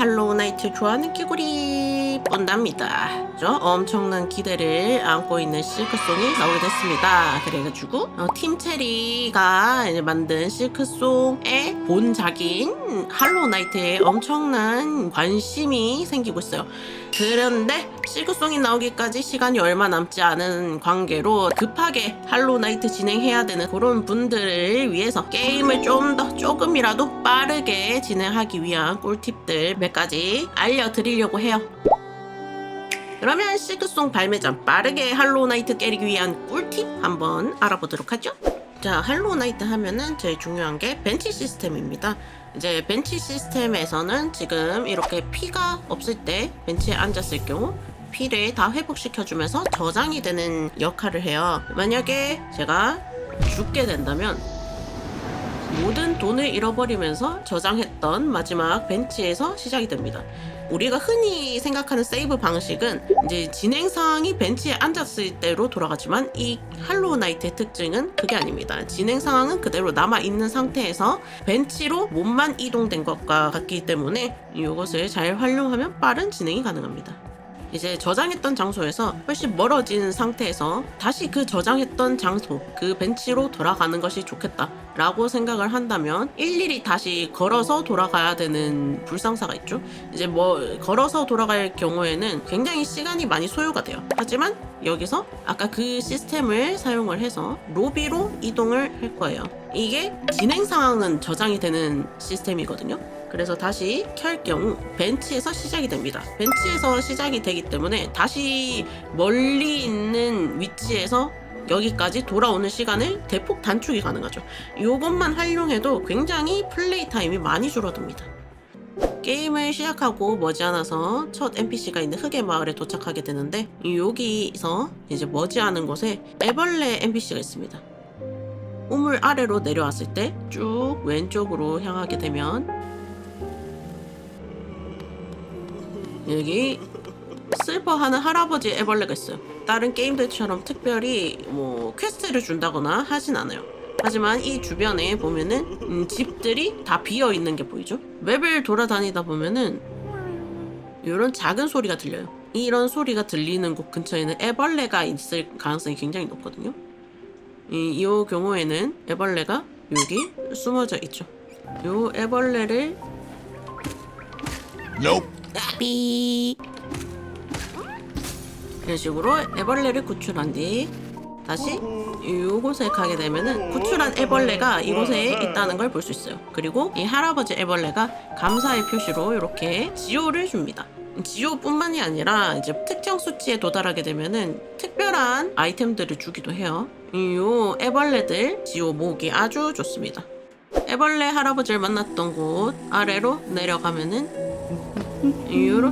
할로우 나이트 좋아하는 끼구리 본답니다. 저 엄청난 기대를 안고 있는 실크송이 나오게 됐습니다. 그래가지고 어, 팀 체리가 이제 만든 실크송의 본작인 할로우 나이트에 엄청난 관심이 생기고 있어요. 그런데 실크송이 나오기까지 시간이 얼마 남지 않은 관계로 급하게 할로우 나이트 진행해야 되는 그런 분들을 위해서 게임을 좀 더 조금이라도 빠르게 진행하기 위한 꿀팁들 몇 가지 알려드리려고 해요. 그러면 실크송 발매 전 빠르게 할로우 나이트 깨리기 위한 꿀팁 한번 알아보도록 하죠. 자, 할로우 나이트 하면은 제일 중요한 게 벤치 시스템입니다. 이제 벤치 시스템에서는 지금 이렇게 피가 없을 때 벤치에 앉았을 경우 피를 다 회복시켜주면서 저장이 되는 역할을 해요. 만약에 제가 죽게 된다면 모든 돈을 잃어버리면서 저장했던 마지막 벤치에서 시작이 됩니다. 우리가 흔히 생각하는 세이브 방식은 이제 진행 상황이 벤치에 앉았을 때로 돌아가지만 이 할로우 나이트의 특징은 그게 아닙니다. 진행 상황은 그대로 남아 있는 상태에서 벤치로 몸만 이동된 것과 같기 때문에 이것을 잘 활용하면 빠른 진행이 가능합니다. 이제 저장했던 장소에서 훨씬 멀어진 상태에서 다시 그 저장했던 장소, 그 벤치로 돌아가는 것이 좋겠다 라고 생각을 한다면 일일이 다시 걸어서 돌아가야 되는 불상사가 있죠. 이제 뭐 걸어서 돌아갈 경우에는 굉장히 시간이 많이 소요가 돼요. 하지만 여기서 아까 그 시스템을 사용을 해서 로비로 이동을 할 거예요. 이게 진행 상황은 저장이 되는 시스템이거든요. 그래서 다시 켤 경우 벤치에서 시작이 됩니다. 벤치에서 시작이 되기 때문에 다시 멀리 있는 위치에서 여기까지 돌아오는 시간을 대폭 단축이 가능하죠. 이것만 활용해도 굉장히 플레이 타임이 많이 줄어듭니다. 게임을 시작하고 머지않아서 첫 NPC가 있는 흑의 마을에 도착하게 되는데 여기서 이제 머지않은 곳에 애벌레 NPC가 있습니다. 우물 아래로 내려왔을 때 쭉 왼쪽으로 향하게 되면 여기 슬퍼하는 할아버지 애벌레가 있어요. 다른 게임들처럼 특별히 뭐 퀘스트를 준다거나 하진 않아요. 하지만 이 주변에 보면은 음, 집들이 다 비어 있는 게 보이죠? 맵을 돌아다니다 보면은 이런 작은 소리가 들려요. 이런 소리가 들리는 곳 근처에는 애벌레가 있을 가능성이 굉장히 높거든요. 이, 이 경우에는 애벌레가 여기 숨어져 있죠. 요 애벌레를 Nope. 삐 이런 식으로 애벌레를 구출한 뒤 다시 이곳에 가게 되면은 구출한 애벌레가 이곳에 있다는 걸 볼 수 있어요. 그리고 이 할아버지 애벌레가 감사의 표시로 이렇게 지호를 줍니다. 지호뿐만이 아니라 이제 특정 수치에 도달하게 되면은 특별한 아이템들을 주기도 해요. 이 애벌레들 지호 모으기 아주 좋습니다. 애벌레 할아버지를 만났던 곳 아래로 내려가면은 이유로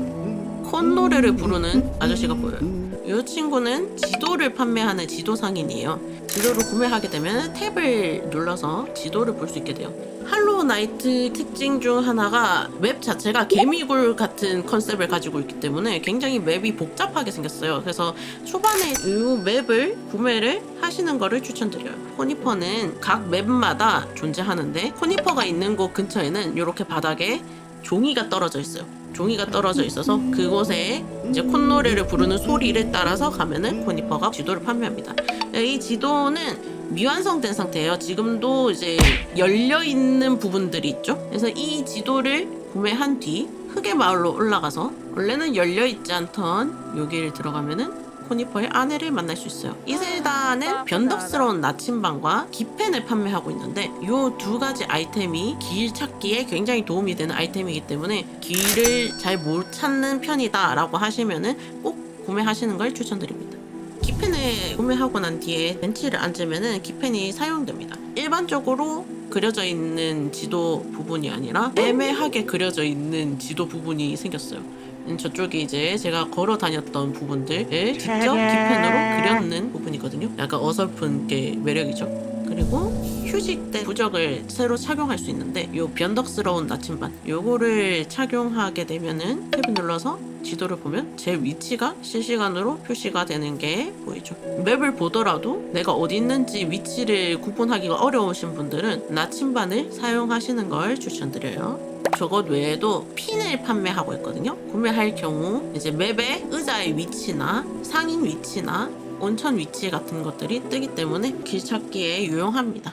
콧노래를 부르는 아저씨가 보여요. 이 친구는 지도를 판매하는 지도 상인이에요. 지도를 구매하게 되면 탭을 눌러서 지도를 볼 수 있게 돼요. 할로우 나이트 특징 중 하나가 맵 자체가 개미굴 같은 컨셉을 가지고 있기 때문에 굉장히 맵이 복잡하게 생겼어요. 그래서 초반에 이 맵을 구매를 하시는 거를 추천드려요. 코니퍼는 각 맵마다 존재하는데 코니퍼가 있는 곳 근처에는 이렇게 바닥에 종이가 떨어져 있어요. 종이가 떨어져 있어서 그곳에 이제 콧노래를 부르는 소리를 따라서 가면은 코니퍼가 지도를 판매합니다. 이 지도는 미완성된 상태예요. 지금도 이제 열려 있는 부분들이 있죠. 그래서 이 지도를 구매한 뒤 흙의 마을로 올라가서 원래는 열려 있지 않던 여기를 들어가면은 코니퍼의 아내를 만날 수 있어요. 이셀다는 변덕스러운 나침반과 기펜을 판매하고 있는데 이 두 가지 아이템이 길 찾기에 굉장히 도움이 되는 아이템이기 때문에 길을 잘 못 찾는 편이다 라고 하시면은 꼭 구매하시는 걸 추천드립니다. 키펜을 구매하고 난 뒤에 벤치를 앉으면은 키펜이 사용됩니다. 일반적으로 그려져 있는 지도 부분이 아니라 애매하게 그려져 있는 지도 부분이 생겼어요. 음, 저쪽이 이제 제가 걸어 다녔던 부분들을 직접 키펜으로 그렸는 부분이거든요. 약간 어설픈 게 매력이죠. 그리고 휴식 때 부적을 새로 착용할 수 있는데 요 변덕스러운 나침반 요거를 착용하게 되면은 탭을 눌러서 지도를 보면 제 위치가 실시간으로 표시가 되는 게 보이죠. 맵을 보더라도 내가 어디 있는지 위치를 구분하기가 어려우신 분들은 나침반을 사용하시는 걸 추천드려요. 저것 외에도 핀을 판매하고 있거든요. 구매할 경우 이제 맵의 의자의 위치나 상인 위치나 온천 위치 같은 것들이 뜨기 때문에 길 찾기에 유용합니다.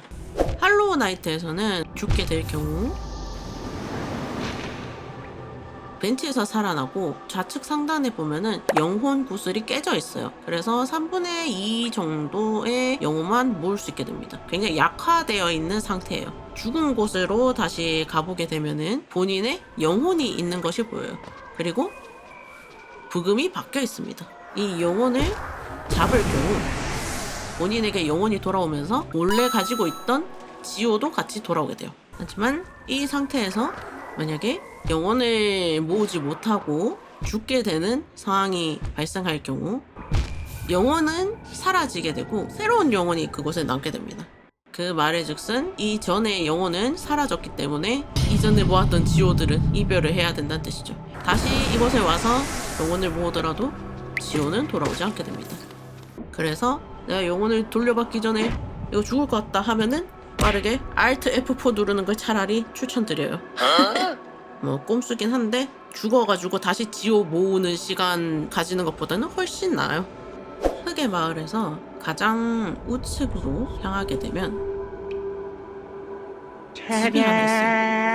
할로우 나이트에서는 죽게 될 경우 벤치에서 살아나고 좌측 상단에 보면은 영혼 구슬이 깨져 있어요. 그래서 3분의 2 정도의 영혼만 모을 수 있게 됩니다. 굉장히 약화되어 있는 상태예요. 죽은 곳으로 다시 가보게 되면은 본인의 영혼이 있는 것이 보여요. 그리고 부금이 바뀌어 있습니다. 이 영혼을 잡을 경우 본인에게 영혼이 돌아오면서 원래 가지고 있던 지호도 같이 돌아오게 돼요. 하지만 이 상태에서 만약에 영혼을 모으지 못하고 죽게 되는 상황이 발생할 경우 영혼은 사라지게 되고 새로운 영혼이 그곳에 남게 됩니다. 그 말의 즉슨 이전의 영혼은 사라졌기 때문에 이전에 모았던 지호들은 이별을 해야 된다는 뜻이죠. 다시 이곳에 와서 영혼을 모으더라도 지호는 돌아오지 않게 됩니다. 그래서 내가 영혼을 돌려받기 전에 이거 죽을 것 같다 하면은 빠르게 Alt F4 누르는 걸 차라리 추천드려요. 뭐 꼼수긴 한데 죽어가지고 다시 지호 모으는 시간 가지는 것보다는 훨씬 나아요. 흑의 마을에서 가장 우측으로 향하게 되면 집이 하나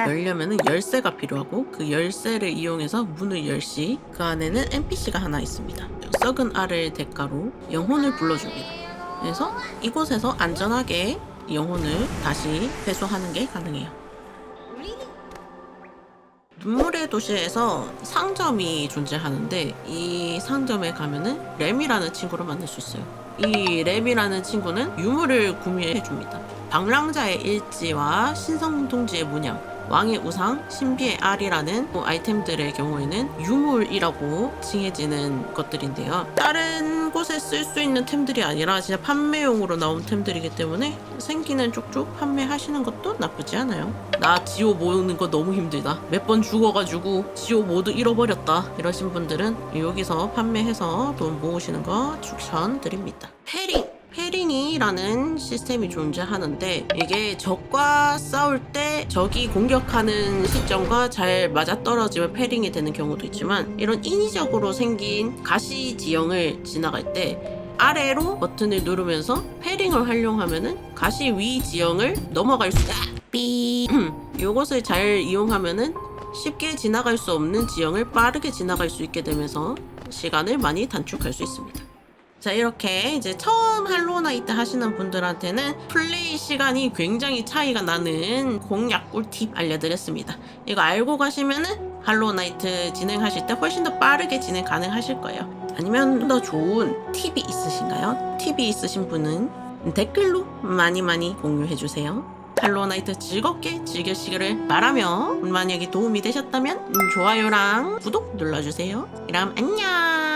있어요. 열려면은 열쇠가 필요하고 그 열쇠를 이용해서 문을 열시 그 안에는 NPC가 하나 있습니다. 썩은 알을 대가로 영혼을 불러줍니다. 그래서 이곳에서 안전하게 영혼을 다시 회수하는 게 가능해요. 눈물의 도시에서 상점이 존재하는데 이 상점에 가면은 램이라는 친구를 만날 수 있어요. 이 램이라는 친구는 유물을 구매해 줍니다. 방랑자의 일지와 신성동지의 문양, 왕의 우상, 신비의 알이라는 아이템들의 경우에는 유물이라고 칭해지는 것들인데요. 다른 곳에 쓸 수 있는 템들이 아니라 진짜 판매용으로 나온 템들이기 때문에 생기는 쪽쪽 판매하시는 것도 나쁘지 않아요. 나 지오 모으는 거 너무 힘들다. 몇 번 죽어가지고 지오 모두 잃어버렸다. 이러신 분들은 여기서 판매해서 돈 모으시는 거 추천드립니다. 페링! 페링이라는 시스템이 존재하는데 이게 적과 싸울 때 적이 공격하는 시점과 잘 맞아떨어지면 페링이 되는 경우도 있지만 이런 인위적으로 생긴 가시 지형을 지나갈 때 아래로 버튼을 누르면서 페링을 활용하면은 가시 위 지형을 넘어갈 수 삐. 요것을 잘 이용하면은 쉽게 지나갈 수 없는 지형을 빠르게 지나갈 수 있게 되면서 시간을 많이 단축할 수 있습니다. 자 이렇게 이제 처음 할로나이트 하시는 분들한테는 플레이 시간이 굉장히 차이가 나는 공략 꿀팁 알려드렸습니다. 이거 알고 가시면은 할로나이트 진행하실 때 훨씬 더 빠르게 진행 가능하실 거예요. 아니면 더 좋은 팁이 있으신가요? 팁이 있으신 분은 댓글로 많이 많이 공유해 주세요. 할로나이트 즐겁게 즐기시기를 바라며 만약에 도움이 되셨다면 좋아요랑 구독 눌러주세요. 그럼 안녕.